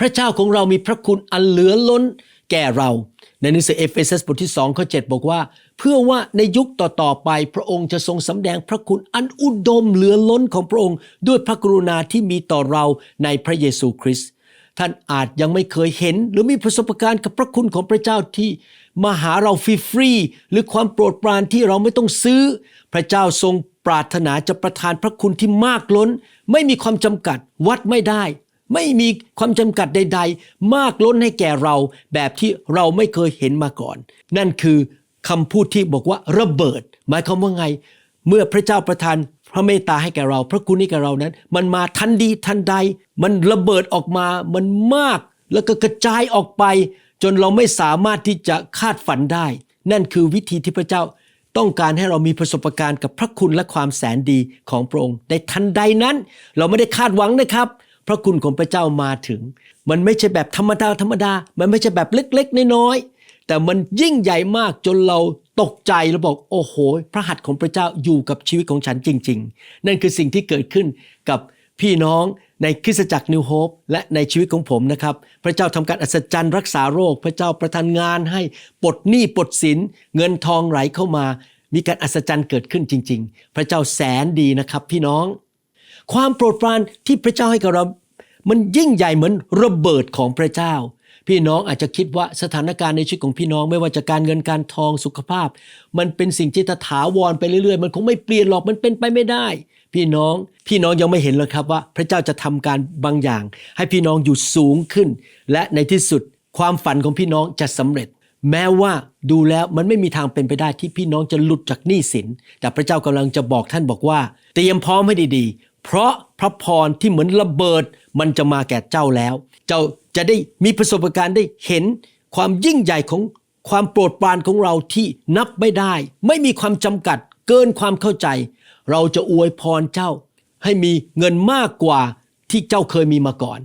พระเจ้าของเรามีพระคุณอันเหลือล้นแก่เรา ในหนังสือเอเฟซัสบทที่2ข้อ7บอกว่า เพื่อว่าในยุคต่อๆไปพระองค์จะทรงสำแดงพระคุณอันอุดมเหลือล้นของพระองค์ ด้วยพระกรุณาที่มีต่อเราในพระเยซูคริสต์ท่านอาจยังไม่เคยเห็น หรือมีประสบการณ์กับพระคุณของพระเจ้าที่มาหาเราฟรีๆหรือความโปรดปรานที่เราไม่ต้องซื้อ พระเจ้าทรงปรารถนาจะประทานพระคุณที่มากล้น ไม่มีความจำกัดวัดไม่ได้ ไม่มีความจำกัดใด ๆ มากล้นให้แก่เราแบบที่เราไม่เคยเห็นมาก่อน นั่นคือคำพูดที่บอกว่าระเบิด หมายความว่าไง เมื่อพระเจ้าประทานพระเมตตาให้แก่เรา พระคุณให้แก่เรานั้น มันมาทันดีทันใด มันระเบิดออกมามันมากแล้วก็กระจายออกไป จนเราไม่สามารถที่จะคาดฝันได้ นั่นคือวิธีที่พระเจ้าต้องการให้เรามีประสบการณ์กับพระคุณและความแสนดีของพระองค์ในทันใดนั้น เราไม่ได้คาดหวังนะครับ พระคุณของพระเจ้ามาถึง มันไม่ใช่แบบธรรมดาธรรมดา มันไม่ใช่แบบเล็กๆน้อยๆแต่มันยิ่งใหญ่มากจนเราตกใจแล้วบอกโอ้โห พระหัตถ์ของพระเจ้าอยู่กับชีวิตของฉันจริง ๆ นั่นคือสิ่งที่เกิดขึ้นกับพี่น้องในคริสตจักรนิวโฮปและในชีวิตของผมนะครับ พระเจ้าทำการอัศจรรย์รักษาโรค พระเจ้าประทานงานให้ปลดหนี้ปลดสิน เงินทองไหลเข้ามา มีการอัศจรรย์เกิดขึ้นจริง ๆ พระเจ้าแสนดีนะครับพี่น้อง ความโปรดปรานที่พระเจ้าให้กับเรา มันยิ่งใหญ่เหมือนระเบิดของพระเจ้า พี่น้องอาจจะคิดว่าสถานการณ์ในชีวิตของพี่น้องไม่ว่าจะการเงินการทองสุขภาพ มันเป็นสิ่งที่ถาวรไปเรื่อยๆ มันคงไม่เปลี่ยนหรอกมันเป็นไปไม่ได้ พี่น้องพี่น้องยังไม่เห็นเลยครับว่า พระเจ้าจะทำการบางอย่าง ให้พี่น้องอยู่สูงขึ้น และในที่สุดความฝันของพี่น้องจะสำเร็จแม้ว่าดูแล้วมันไม่มีทางเป็นไปได้ที่พี่น้องจะหลุดจากหนี้สิน แต่พระเจ้ากำลังจะบอกท่านบอกว่า เตรียมพร้อมให้ดีๆ เพราะพระพรที่เหมือนระเบิดมันจะมาแก่เจ้าแล้ว เจ้าจะได้มีประสบการณ์ได้เห็นความยิ่งใหญ่ของความโปรดปรานของเราที่นับไม่ได้ ไม่มีความจำกัดเกินความเข้าใจ เราจะอวยพรเจ้า ให้มีเงินมากกว่าที่เจ้าเคยมีมาก่อน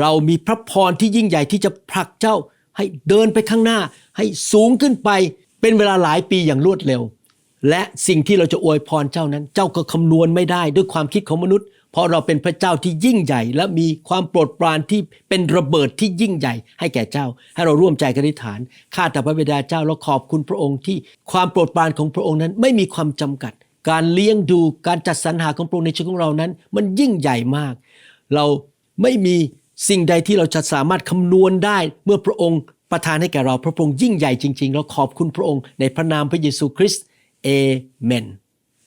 เรามีพระพรที่ยิ่งใหญ่ที่จะผลักเจ้าให้เดินไปข้างหน้า ให้สูงขึ้นไปเป็นเวลาหลายปีอย่างรวดเร็ว และสิ่งที่เราจะอวยพรเจ้านั้น เจ้าก็คำนวณไม่ได้ด้วยความคิดของมนุษย์ เพราะเราเป็นพระเจ้าที่ยิ่งใหญ่ และมีความโปรดปรานที่เป็นระเบิดที่ยิ่งใหญ่ ให้แก่เจ้า ให้เราร่วมใจกันอธิษฐานข้าแต่พระบิดาเจ้าเราขอบคุณพระองค์ที่ความโปรดปรานของพระองค์นั้นไม่มีความจำกัด การเลี้ยงดูการจัดสรรหาของพระองค์ในชีวิตของเรานั้น มันยิ่งใหญ่มาก เราไม่มีสิ่งใดที่เราจะสามารถคำนวณได้เมื่อพระองค์ประทานให้แก่เราพระองค์ยิ่งใหญ่จริง ๆ เราขอบคุณพระองค์ในพระนามพระเยซูคริสต์ เอเมน